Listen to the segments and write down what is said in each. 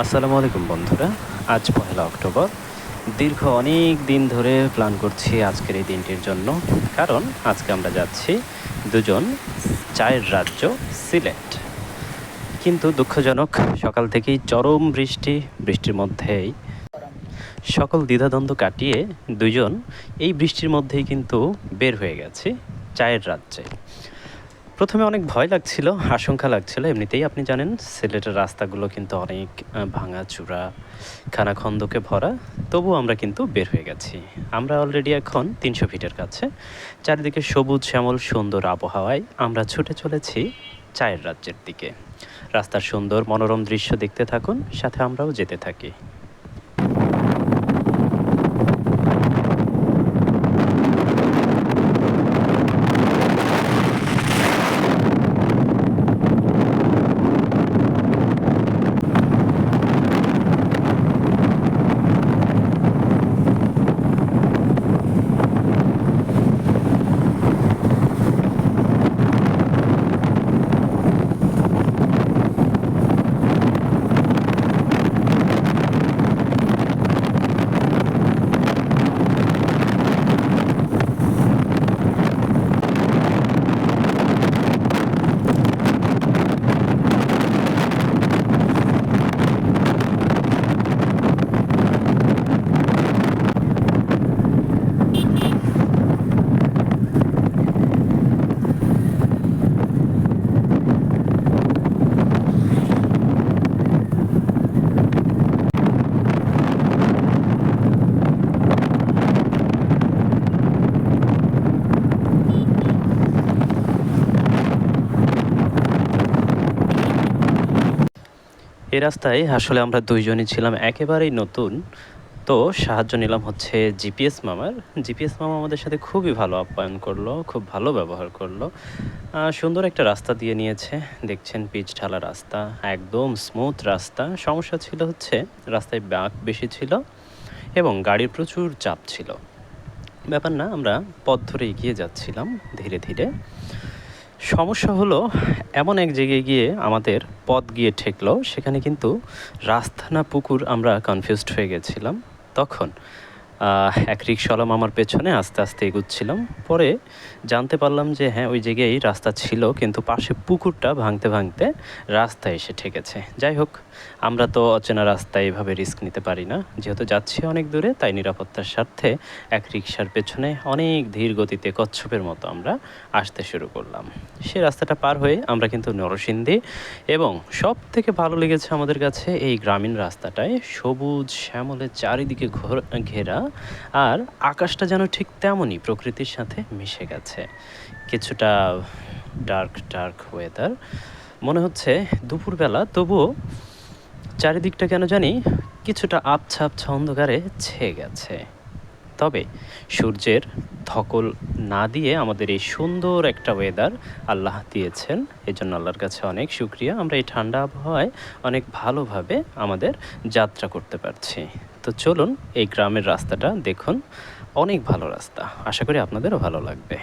আসসালামু আলাইকুম বন্ধুরা, আজ পহেলা অক্টোবর। দীর্ঘ অনেক দিন ধরে প্ল্যান করছি আজকের এই দিনটির জন্য। কারণ আজকে আমরা যাচ্ছি দুজন চায়ের রাজ্য সিলেট। কিন্তু দুঃখজনক, সকাল থেকেই চরম বৃষ্টি, বৃষ্টির মধ্যেই সকল দ্বিধাদ্বন্দ্ব কাটিয়ে দুজন এই বৃষ্টির মধ্যেই কিন্তু বের হয়ে গেছে চায়ের রাজ্যে। প্রথমে অনেক ভয় লাগছিল আশঙ্কা লাগছিল। এমনিতেই আপনি জানেন সিলেটের রাস্তাগুলো কিন্তু অনেক আহ, ভাঙাচুরা খানাখন্দকে ভরা। তবু আমরা কিন্তু বের হয়ে গেছি। আমরা অলরেডি এখন তিনশো ফিটের কাছে। চারিদিকে সবুজ শ্যামল সুন্দর আবহাওয়ায় আমরা ছুটে চলেছি চায়ের রাজ্যের দিকে। রাস্তার সুন্দর মনোরম দৃশ্য দেখতে থাকুন সাথে আমরাও যেতে থাকি। এই রাস্তায় আসলে আমরা দুইজনই ছিলাম একেবারেই নতুন। তো সাহায্য নিলাম হচ্ছে জিপিএস মামার। জিপিএস মামা আমাদের সাথে খুবই ভালো আপ্যায়ন করল, খুব ভালো ব্যবহার করল। সুন্দর একটা রাস্তা দিয়ে নিয়েছে। দেখছেন পিচ ঢালা রাস্তা, একদম স্মুথ রাস্তা। সমস্যা ছিল হচ্ছে রাস্তায় বাঁক বেশি ছিল এবং গাড়ির প্রচুর চাপ ছিল। ব্যাপার না, আমরা পথ ধরে এগিয়ে যাচ্ছিলাম ধীরে ধীরে। সমস্যা হলো, এমন এক জায়গায় গিয়ে আমাদের পথ গিয়ে ঠেকলো, সেখানে কিন্তু রাস্তা না পুকুর আমরা কনফিউজড হয়ে গেছিলাম। তখন এক রিক্সাওয়ালা আমার পেছনে আস্তে আস্তে এগুচ্ছিলাম। পরে জানতে পারলাম যে হ্যাঁ ওই জায়গায় রাস্তা ছিল, কিন্তু পাশে পুকুরটা ভাঙতে ভাঙতে রাস্তা এসে ঠেকেছে। যাই হোক, আমরা তো অচেনা রাস্তায় এভাবে রিস্ক নিতে পারি না। যেহেতু যাচ্ছি অনেক দূরে, তাই নিরাপত্তার স্বার্থে এক রিক্সার পেছনে অনেক ধীর গতিতে কচ্ছপের মতো আমরা আসতে শুরু করলাম। সে রাস্তাটা পার হয়ে আমরা কিন্তু নরসিংদী এবং সব থেকে ভালো লেগেছে আমাদের কাছে এই গ্রামীণ রাস্তাটায় সবুজ শ্যামলের চারিদিকে ঘোর- ঘেরা আর আকাশটা যেন ঠিক তেমনই প্রকৃতির সাথে মিশে গেছে। কিছুটা ডার্ক ডার্ক ওয়েদার মনে হচ্ছে দুপুরবেলা, তবুও চারিদিকটা কেন জানি কিছুটা আবছা আবছা অন্ধকারে ছেয়ে গেছে। তবে সূর্যের ধকল না দিয়ে আমাদের এই সুন্দর একটা ওয়েদার আল্লাহ দিয়েছেন। এই জন্য আল্লাহর কাছে অনেক সুক্রিয়া আমরা এই ঠান্ডা আবহাওয়ায় অনেক ভালোভাবে আমাদের যাত্রা করতে পারছি। তো চলুন এই গ্রামের রাস্তাটা দেখুন। অনেক ভালো রাস্তা। আশা করি আপনাদেরও ভালো লাগবে।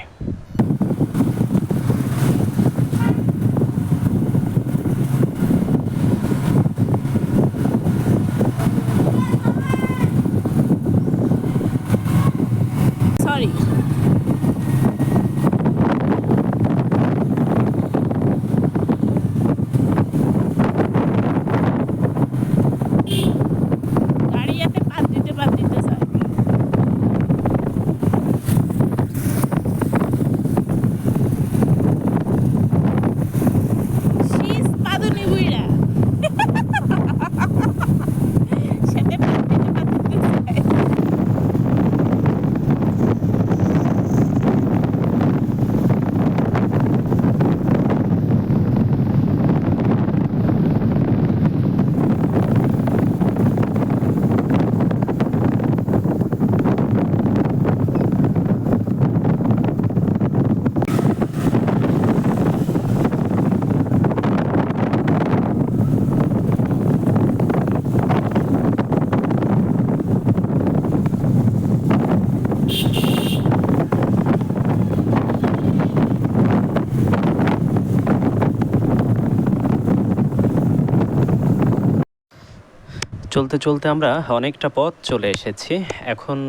চলতে চলতে আমরা অনেকটা পথ চলে এসেছি। এখন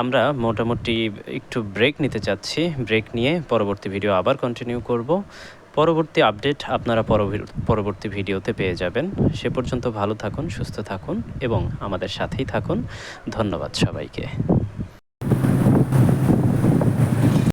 আমরা মোটামুটি একটু ব্রেক নিতে চাচ্ছি। ব্রেক নিয়ে পরবর্তী ভিডিও আবার কন্টিনিউ করব। পরবর্তী আপডেট আপনারা পরবর্তী ভিডিওতে পেয়ে যাবেন। সে পর্যন্ত ভালো থাকুন, সুস্থ থাকুন এবং আমাদের সাথেই থাকুন। ধন্যবাদ সবাইকে।